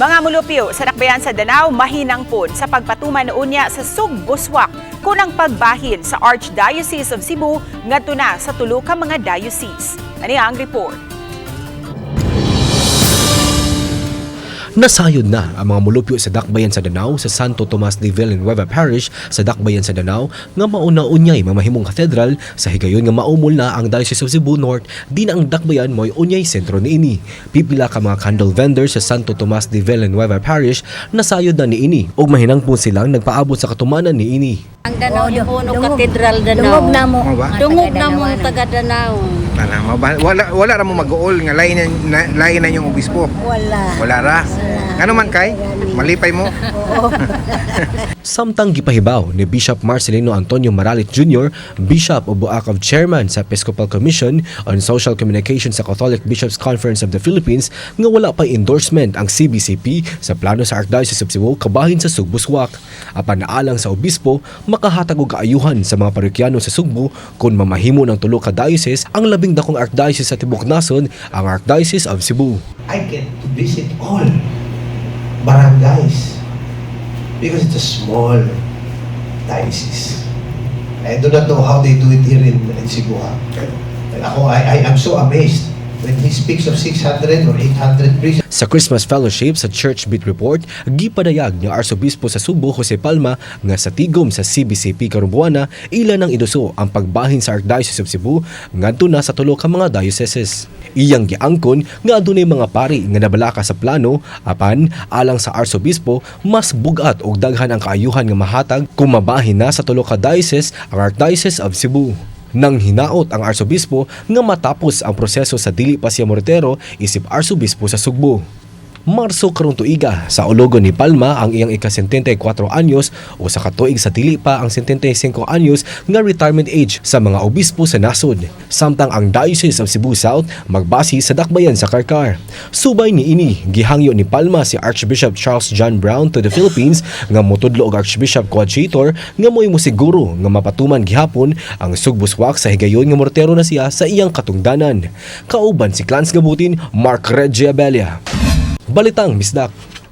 Mga mulupyo sa Dakbayan sa Danao, mahinang pon sa pagpatuman unya sa Sugbuswak kunang pagbahin sa Archdiocese of Cebu ngadto na sa tulo ka mga diocese. Ani ang report. Nasayod na ang mga mulupyo sa Dakbayan sa Danao sa Santo Tomas de Villanueva Parish sa Dakbayan sa Danao nga mauna unyay mamahimong katedral sa higayon nga maumol na ang Diocese of Cebu North di na ang Dakbayan mo'y unyay sentro niini. Pipila ka mga candle vendors sa Santo Tomas de Villanueva Parish nasayod na niini ug mahinang po silang nagpaabot sa katumanan niini. Ang Danao Oo, ni Puno Katedral Danao. Dungog na mo. Dungog na mo taga Danao. Wala, maba- wala, wala ra mo mag-uol nga lain na, lain na yung obispo. Wala. Wala ra. Ano man kay? Malipay mo. Samtang gipahibaw ni Bishop Marcelino Antonio Maralit Jr., Bishop o Buakaw Chairman sa Episcopal Commission on Social Communication sa Catholic Bishops Conference of the Philippines nga wala pa endorsement ang CBCP sa plano sa Archdiocese of Cebu kabahin sa Sugbuswak. Apan naalang sa obispo, makahatag og kaayuhan sa mga parokyano sa Sugbo kung mamahimo ng tulo ka diocese ang labing dakong archdiocese sa Tibok Nasod, ang Archdiocese of Cebu. I get to visit all barangays because it's a small diocese. I do not know how they do it here in, in Cebu. ako, I, I am so amazed when he speaks of 600 or 800 priests. Sa Christmas Fellowship sa Church Beat Report, gipadayag ni Arsobispo sa Subo Jose Palma nga sa tigom sa CBCP Karumbuana ila nang iduso ang pagbahin sa Archdiocese of Cebu ngadto na sa tulo ka mga dioceses. Iyang giangkon nga adunay mga pari nga nabalaka sa plano apan alang sa Arsobispo mas bugat og daghan ang kaayuhan nga mahatag kung mabahin na sa tulo ka diocese ang Archdiocese of Cebu. Nang hinaot ang arsobispo nga matapos ang proseso sa dili pa siya mortero isip arsobispo sa Sugbo. Marso karong tuiga sa ulogon ni Palma ang iyang ika-74 anyos o sa katuig sa dili pa ang 75 anyos nga retirement age sa mga obispo sa nasod. Samtang ang Diocese of Cebu South magbasi sa dakbayan sa Karkar. Subay ni ini gihangyo ni Palma si Archbishop Charles John Brown to the Philippines nga motudlo og Archbishop Coadjutor nga mo'y mosiguro nga mapatuman gihapon ang sugbuswak sa higayon nga mortero na siya sa iyang katungdanan. Kauban si Clans Gabutin, Mark Regia Belia. Balitang Misdak.